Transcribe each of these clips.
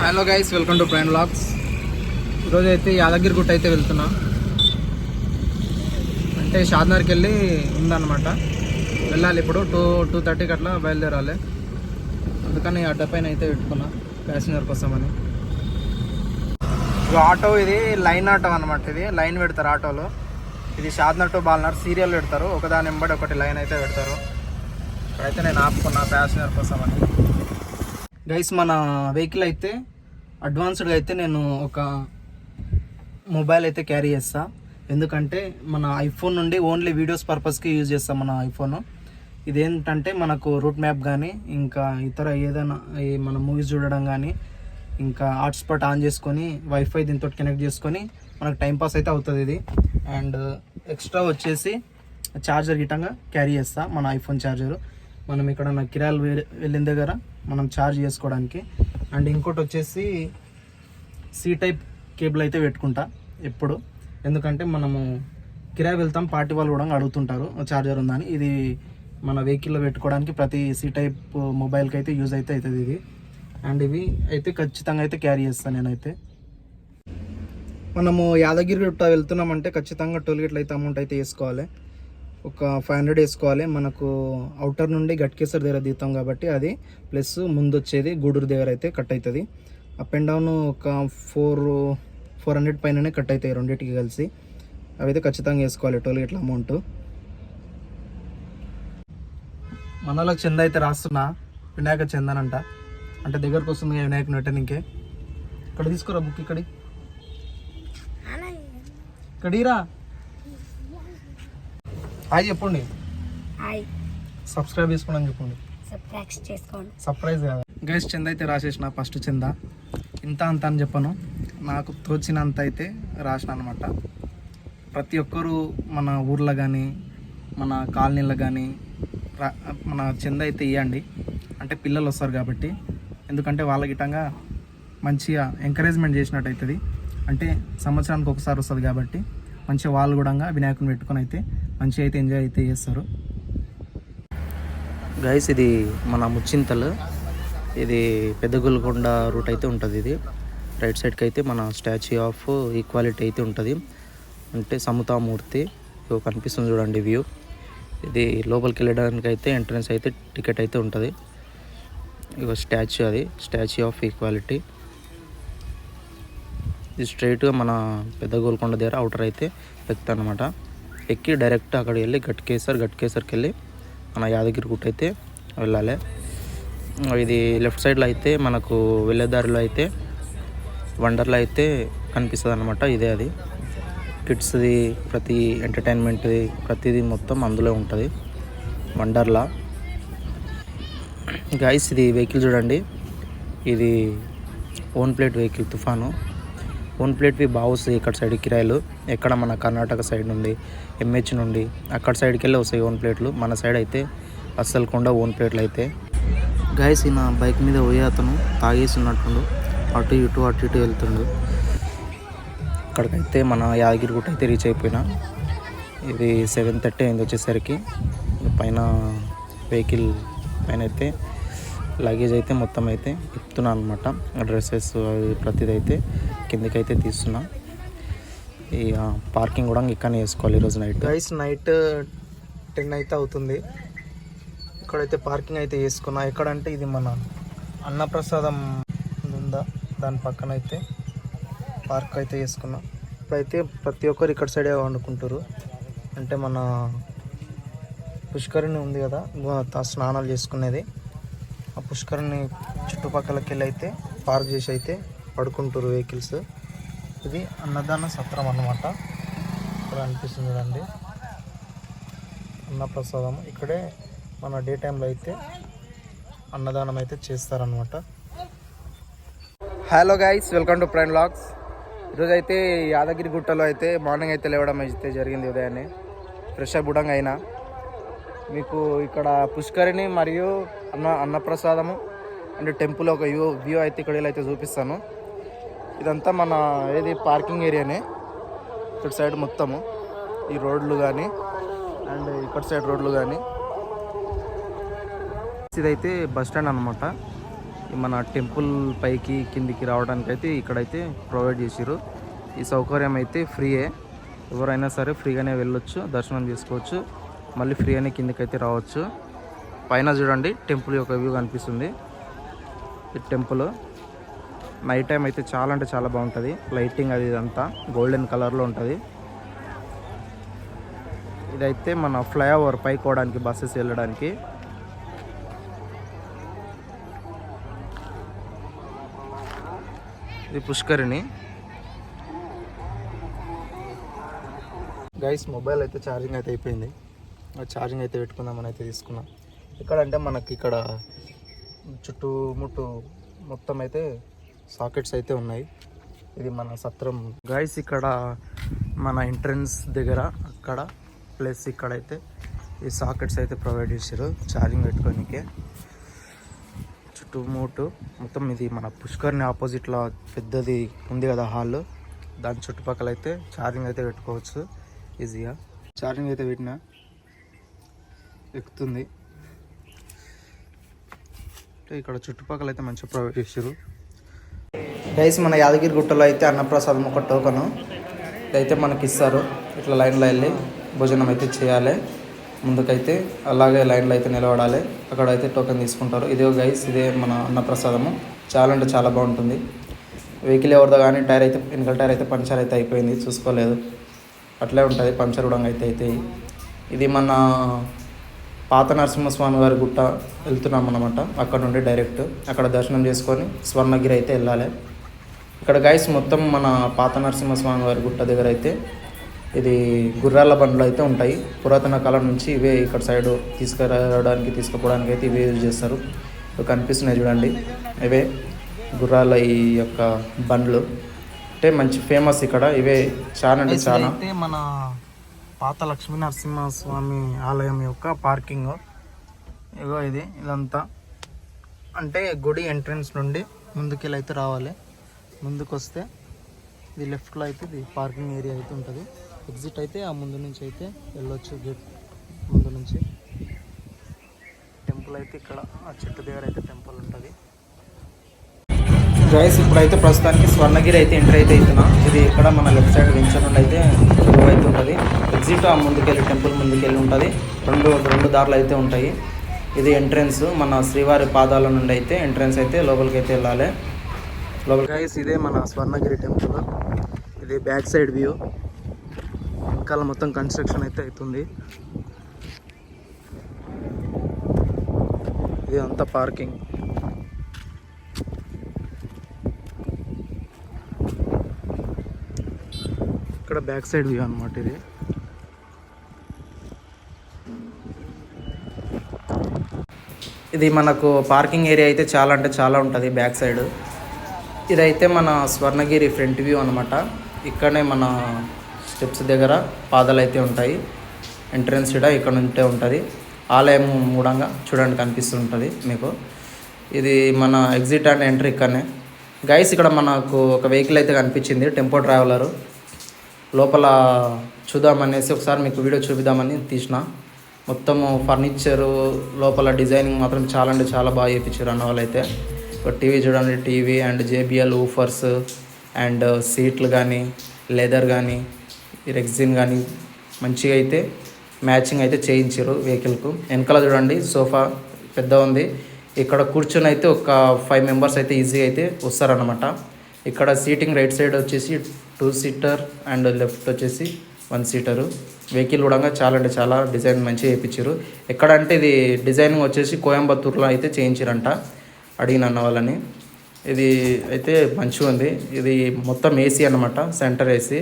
Hello guys welcome to Prine blogs ఈరోజు అయితే యాదగిరి గుట్ట అయితే వెళ్తున్నా. అంటే షాద్నగర్కి వెళ్ళి ఉందన్నమాట. వెళ్ళాలి ఇప్పుడు. టూ టూ థర్టీకి అట్లా బయలుదేరాలి. అందుకని అడ్డ పైన అయితే పెట్టుకున్నా ప్యాసింజర్ కోసమని. ఇది ఆటో ఇది లైన్ ఆటో అనమాట ఇది. లైన్ పెడతారు ఆటోలో. ఇది షాద్నర్ టు బాల్నర్ సీరియల్ పెడతారు. ఒకదాని వెంబడి ఒకటి లైన్ అయితే పెడతారు. ఇక్కడైతే నేను ఆపుకున్నా ప్యాసింజర్ కోసమని. గైస్ మన వెహికల్ అయితే అడ్వాన్స్డ్గా అయితే నేను ఒక మొబైల్ అయితే క్యారీ చేస్తా. ఎందుకంటే మన ఐఫోన్ నుండి ఓన్లీ వీడియోస్ పర్పస్కి యూజ్ చేస్తాం మన ఐఫోన్ ఇదేంటంటే మనకు రూట్ మ్యాప్ కానీ ఇంకా ఇతర ఏదైనా మన మూవీస్ చూడడం కానీ ఇంకా హాట్స్పాట్ ఆన్ చేసుకొని వైఫై దీంతో కనెక్ట్ చేసుకొని మనకు టైంపాస్ అయితే అవుతుంది ఇది. అండ్ ఎక్స్ట్రా వచ్చేసి ఛార్జర్ గిట్టంగా క్యారీ చేస్తా మన ఐఫోన్ ఛార్జరు మనం ఇక్కడ నా కిరాలు వెళ్ళిన దగ్గర మనం ఛార్జ్ చేసుకోవడానికి. అండ్ ఇంకోటి వచ్చేసి సి టైప్ కేబుల్ అయితే పెట్టుకుంటా ఎప్పుడు. ఎందుకంటే మనము కిరాయి వెళ్తాం పార్టీ వాళ్ళు కూడా అడుగుతుంటారు ఛార్జర్ ఉందని ఇది మన వెహికల్లో పెట్టుకోవడానికి ప్రతి సి టైప్ మొబైల్కి అయితే యూజ్ అయితే అవుతుంది ఇది. అండ్ ఇవి అయితే ఖచ్చితంగా అయితే క్యారీ చేస్తాను నేనైతే. మనము యాదగిరి గుట్ట వెళ్తున్నామంటే ఖచ్చితంగా టోల్ గేట్లు అయితే అమౌంట్ అయితే వేసుకోవాలి. ఒక ఫైవ్ హండ్రెడ్ వేసుకోవాలి. మనకు అవుటర్ నుండి గట్కేసర్ దగ్గర దిగుతాం కాబట్టి అది ప్లస్ ముందు వచ్చేది గూడూరు దగ్గర అయితే కట్ అవుతుంది అప్ అండ్ డౌన్ ఒక ఫోర్ ఫోర్ హండ్రెడ్ పైననే కట్ అవుతాయి రెండింటికి కలిసి. అవి అయితే ఖచ్చితంగా వేసుకోవాలి టోల్ గేట్ల అమౌంట్ మనలో చంద అయితే రాస్తున్నా. వినాయక చందనంట అంటే. దగ్గరకు వస్తుంది కదా వినాయక నటనికే ఇక్కడ తీసుకురా బుక్ ఇక్కడి ఇక్కడిరా హాయ్ చెప్పండి. హాయ్. సబ్స్క్రైబ్ చేసుకోండి అని చెప్పండి. సబ్స్క్రైబ్ చేసుకోండి. సర్ప్రైజ్ కాదు. గైస్ చంద అయితే రాసేసిన ఫస్ట్ చంద. ఇంత అంత అని చెప్పను. నాకు తోచినంత అయితే రాసిన అనమాట ప్రతి ఒక్కరూ మన ఊర్లో కానీ మన కాలనీలో కానీ రా మన చంద అయితే ఇవ్వండి అంటే పిల్లలు వస్తారు కాబట్టి. ఎందుకంటే వాళ్ళ గిట్టంగా మంచిగా ఎంకరేజ్మెంట్ చేసినట్టు అవుతుంది అంటే సంవత్సరానికి ఒకసారి వస్తుంది కాబట్టి మంచిగా వాళ్ళు కూడా వినాయకుని పెట్టుకొని అయితే మంచిగా అయితే ఎంజాయ్ అయితే చేస్తారు. గైస్ ఇది మన ముచ్చింతలు. ఇది పెద్ద గోల్కొండ రూట్ అయితే ఉంటుంది ఇది. రైట్ సైడ్కి అయితే మన స్టాచ్యూ ఆఫ్ ఈక్వాలిటీ అయితే ఉంటుంది. అంటే సమతామూర్తి. కనిపిస్తుంది చూడండి వ్యూ ఇది లోపలికి వెళ్ళడానికి అయితే ఎంట్రన్స్ అయితే టికెట్ అయితే ఉంటుంది. ఇగో స్టాచ్యూ అది. స్టాచ్యూ ఆఫ్ ఈక్వాలిటీ ఇది స్ట్రైట్గా మన పెద్ద గోల్కొండ దగ్గర అవుటర్ అయితే ఎక్కుతా అనమాట ఎక్కి డైరెక్ట్ అక్కడికి వెళ్ళి గట్కేసర్ గట్కేసర్కి వెళ్ళి మన యాదగిరి గుట్ట అయితే వెళ్ళాలి. ఇది లెఫ్ట్ సైడ్లో అయితే మనకు వెళ్ళే దారిలో అయితే వండర్లో అయితే కనిపిస్తుంది అనమాట ఇదే అది. కిడ్స్ది ప్రతి ఎంటర్టైన్మెంట్ది ప్రతిదీ మొత్తం అందులో ఉంటుంది. వండర్లా. గైస్ ఇది వెహికల్ చూడండి. ఇది own plate vehicle Toofan. Own ప్లేట్వి బాగా వస్తాయి ఇక్కడ సైడ్ కిరాయిలు. ఎక్కడ మన కర్ణాటక సైడ్ నుండి ఎంహెచ్ నుండి అక్కడ సైడ్కి వెళ్ళి వస్తాయి ఓన్ ప్లేట్లు మన సైడ్ అయితే అస్సలు కొండ ఓన్ ప్లేట్లు అయితే. గైస్ ఈయన బైక్ మీద పోయే అతను తాగేసి ఉన్నట్టుండు అటు ఇటు అటు ఇటు వెళ్తుండు. ఇక్కడికైతే మన యాదగిరి గుట్ట అయితే రీచ్ అయిపోయినా. ఇది సెవెన్ థర్టీ అయింది వచ్చేసరికి. పైన వెహికల్ పైన అయితే లగేజ్ అయితే మొత్తం అయితే ఇస్తున్నాను అనమాట డ్రెస్సెస్ అవి అయితే కిందకైతే తీస్తున్నా. ఈ పార్కింగ్ కూడా ఇక్కడనే వేసుకోవాలి ఈరోజు నైట్ గైస్ నైట్ టెన్ అయితే అవుతుంది. ఇక్కడైతే పార్కింగ్ అయితే వేసుకున్నా. ఎక్కడంటే ఇది మన అన్నప్రసాదం ఉందా? దాని పక్కన అయితే పార్క్ అయితే వేసుకున్నా. ఇప్పుడైతే ప్రతి ఒక్కరు ఇక్కడ సైడే వండుకుంటారు అంటే మన పుష్కరిణి ఉంది కదా స్నానాలు చేసుకునేది. ఆ పుష్కరిణి చుట్టుపక్కలకి వెళ్ళి అయితే పార్క్ చేసి అయితే పడుకుంటారు వెహికల్స్. ఇది అన్నదాన సత్రం అన్నమాట. ఇక్కడ అనిపిస్తుంది చూడండి. అన్నప్రసాదం. ఇక్కడే మన డే టైంలో అయితే అన్నదానం అయితే చేస్తారనమాట hello guys welcome to Prine logs ఈరోజు అయితే యాదగిరి గుట్టలో అయితే మార్నింగ్ అయితే లేవడం అయితే జరిగింది ఉదయాన్నే. ఫ్రెష్ అప్ అయినా. మీకు ఇక్కడ పుష్కరిణి మరియు అన్న అన్నప్రసాదము అండ్ టెంపుల్ ఒక వ్యూ వ్యూ అయితే ఇక్కడ అయితే చూపిస్తాను. ఇదంతా మన ఏది పార్కింగ్ ఏరియానే. ఇక్కడ సైడ్ మొత్తము. ఈ రోడ్లు కానీ అండ్ ఇక్కడ సైడ్ రోడ్లు కానీ ఇదైతే బస్ స్టాండ్ అనమాట మన టెంపుల్ పైకి కిందికి రావడానికి అయితే ఇక్కడైతే ప్రొవైడ్ చేసిరు ఈ సౌకర్యం అయితే ఫ్రీయే. ఎవరైనా సరే ఫ్రీగానే వెళ్ళొచ్చు దర్శనం చేసుకోవచ్చు. మళ్ళీ ఫ్రీగానే కిందికి అయితే రావచ్చు. పైన చూడండి టెంపుల్ యొక్క వ్యూ కనిపిస్తుంది. ఈ టెంపుల్ నైట్ టైం అయితే చాలా అంటే చాలా బాగుంటుంది. లైటింగ్ అది ఇదంతా గోల్డెన్ కలర్లో ఉంటుంది. ఇదైతే మన ఫ్లైఓవర్ పైకి పోవడానికి బస్సెస్ వెళ్ళడానికి. ఇది పుష్కరిణి. గైస్ మొబైల్ అయితే ఛార్జింగ్ అయితే అయిపోయింది. ఛార్జింగ్ అయితే పెట్టుకుందామని అయితే తీసుకున్నాం. ఇక్కడ అంటే మనకి ఇక్కడ చుట్టుముట్టు మొత్తం అయితే సాకెట్స్ అయితే ఉన్నాయి. ఇది మన సత్రం. గైస్ ఇక్కడ మన ఎంట్రన్స్ దగ్గర అక్కడ ప్లస్ ఇక్కడైతే ఈ సాకెట్స్ అయితే ప్రొవైడ్ చేశారు ఛార్జింగ్ పెట్టుకోనికే. చుట్టుముట్టు మొత్తం ఇది మన పుష్కర్ని ఆపోజిట్లో పెద్దది ఉంది కదా హాల్ దాని చుట్టుపక్కల అయితే ఛార్జింగ్ అయితే పెట్టుకోవచ్చు. ఈజీగా ఛార్జింగ్ అయితే పెట్టిన. ఎక్కుతుంది. ఇక్కడ చుట్టుపక్కల అయితే మంచిగా ప్రొవైడ్ చేశారు గైస్ మన యాదగిరి గుట్టలో అయితే అన్నప్రసాదం ఒక టోకను అయితే మనకి ఇస్తారు. ఇట్లా లైన్లో వెళ్ళి భోజనం అయితే చేయాలి. ముందుకైతే అలాగే లైన్లో అయితే నిలబడాలి. అక్కడ అయితే టోకెన్ తీసుకుంటారు. ఇదే గైస్ ఇదే మన అన్నప్రసాదము. చాలా అంటే చాలా బాగుంటుంది. వెహికల్ ఎవరిదో కానీ టైర్ అయితే వెనకాల టైర్ అయితే పంచర్ అయితే అయిపోయింది. చూసుకోలేదు. అట్లే ఉంటుంది. పంచర్ కూడా అయితే అయితే ఇది మన పాత నరసింహస్వామి వారి గుట్ట వెళ్తున్నాం అన్నమాట అక్కడ నుండి డైరెక్ట్ అక్కడ దర్శనం చేసుకొని స్వర్ణగిరి అయితే వెళ్ళాలి. ఇక్కడ గైస్ మొత్తం మన పాత నరసింహస్వామి వారి గుట్ట దగ్గర అయితే ఇది గుర్రాల బండ్లు అయితే ఉంటాయి. పురాతన కాలం నుంచి ఇవే ఇక్కడ సైడ్ తీసుకురావడానికి తీసుకుపోవడానికి అయితే ఇవే యూజ్ చేస్తారు. కనిపిస్తున్నాయి చూడండి. ఇవే గుర్రాల ఈ యొక్క బండ్లు. అంటే మంచి ఫేమస్ ఇక్కడ. ఇవే చాలా అంటే చాలా. మన పాత లక్ష్మీ నరసింహస్వామి ఆలయం యొక్క పార్కింగ్ ఇగో ఇది ఇదంతా. అంటే గుడి ఎంట్రన్స్ నుండి ముందుకెళ్ళి అయితే రావాలి. ముందుకు వస్తే ఇది లెఫ్ట్లో అయితే ఇది పార్కింగ్ ఏరియా అయితే ఉంటుంది. ఎగ్జిట్ అయితే ఆ ముందు నుంచి అయితే వెళ్ళొచ్చు గేట్ ముందు నుంచి. టెంపుల్ అయితే ఇక్కడ ఆ చెట్టు దగ్గర అయితే టెంపుల్ ఉంటుంది. గైస్ ఇప్పుడైతే ప్రస్తుతానికి స్వర్ణగిరి అయితే ఎంటర్ అయితే అవుతున్నా. ఇది ఇక్కడ మన లెఫ్ట్ సైడ్ వెంచర్ నుండి అయితే మూవ్ అయితే ఉంటుంది. ఎగ్జిట్ ఆ ముందుకెళ్ళి టెంపుల్ ముందుకెళ్ళి ఉంటుంది. రెండు రెండు దారులు అయితే ఉంటాయి. ఇది ఎంట్రన్స్ మన శ్రీవారి పాదాల నుండి అయితే ఎంట్రన్స్ అయితే లోపలికి అయితే వెళ్ళాలి. లోపల గైస్ ఇదే మన స్వర్ణగిరి టెంపుల్ ఇది బ్యాక్ సైడ్ వ్యూ వెనకాల మొత్తం కన్స్ట్రక్షన్ అయితే అవుతుంది. ఇది అంతా పార్కింగ్ ఇక్కడ బ్యాక్ సైడ్ వ్యూ అనమాట ఇది. ఇది మనకు పార్కింగ్ ఏరియా అయితే చాలా అంటే చాలా ఉంటుంది బ్యాక్ సైడ్. ఇదైతే మన స్వర్ణగిరి ఫ్రంట్ వ్యూ అనమాట ఇక్కడనే మన స్టెప్స్ దగ్గర పాదాలు అయితే ఉంటాయి. ఎంట్రన్స్ కూడా ఇక్కడ ఉంటే ఉంటుంది. ఆలయం మూడంగా చూడండి కనిపిస్తుంటుంది మీకు. ఇది మన ఎగ్జిట్ అండ్ ఎంట్రీ ఇక్కడనే. గైస్ ఇక్కడ మనకు ఒక వెహికల్ అయితే కనిపించింది టెంపో ట్రావెలరు లోపల చూద్దామనేసి ఒకసారి మీకు వీడియో చూపిద్దామని తీసిన. మొత్తము ఫర్నిచరు లోపల డిజైనింగ్ మాత్రం చాలా అంటే చాలా బాగా చేయించారు అన్న వాళ్ళైతే. ఒక టీవీ చూడండి TV and JBL woofers and సీట్లు కానీ లెదర్ కానీ రెగ్జిన్ కానీ మంచిగా అయితే మ్యాచింగ్ అయితే చేయించారు వెహికల్కు. వెనకాల చూడండి సోఫా పెద్ద ఉంది. ఇక్కడ కూర్చొని అయితే ఒక ఫైవ్ మెంబర్స్ అయితే ఈజీగా అయితే వస్తారనమాట ఇక్కడ సీటింగ్ రైట్ సైడ్ వచ్చేసి టూ సీటర్ అండ్ లెఫ్ట్ వచ్చేసి వన్ సీటరు. వెహికల్ కూడా చాలా అంటే చాలా డిజైన్ మంచిగా వేయించారు. ఎక్కడ అంటే ఇది డిజైనింగ్ వచ్చేసి కోయంబత్తూర్లో అయితే చేయించారంట. అడిగిన అన్న వాళ్ళని. ఇది అయితే మంచిగా ఉంది. ఇది మొత్తం ఏసీ అనమాట సెంటర్ ఏసీ.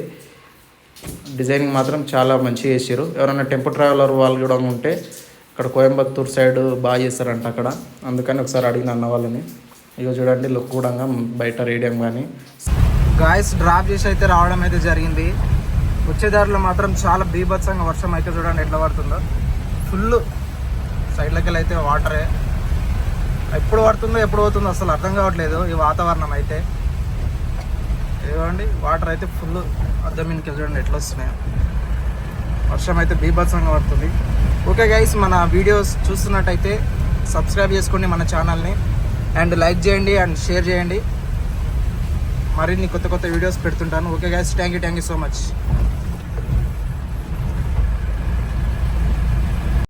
డిజైనింగ్ మాత్రం చాలా మంచిగా చేసారు ఎవరైనా టెంపో ట్రావెలర్ వాళ్ళు కూడా ఉంటే అక్కడ కోయంబత్తూర్ సైడ్ బాగా చేస్తారంట అక్కడ. అందుకని ఒకసారి అడిగిన అన్న వాళ్ళని. ఇక చూడండి లుక్ కూడా బయట రేడియం కానీ గాయస్ డ్రాప్ చేసి అయితే రావడం అయితే జరిగింది. వచ్చే దారిలో మాత్రం చాలా బీభత్సంగా వర్షం అయితే చూడండి ఎట్లా పడుతుందో. ఫుల్ సైడ్లకి అయితే వాటరే ఎప్పుడు పడుతుందో ఎప్పుడు పోతుందో అసలు అర్థం కావట్లేదు ఈ వాతావరణం అయితే. ఏమండి వాటర్ అయితే ఫుల్ అర్థం మీదకి చూడండి ఎట్లా వస్తున్నాయి. వర్షం అయితే బీభత్సంగా పడుతుంది. ఓకే గైస్ మన వీడియోస్ చూస్తున్నట్టయితే సబ్స్క్రైబ్ చేసుకోండి మన ఛానల్ని అండ్ లైక్ చేయండి అండ్ షేర్ చేయండి. మరిన్ని కొత్త కొత్త videos పెడుతుంటాను. Okay guys thank you thank you so much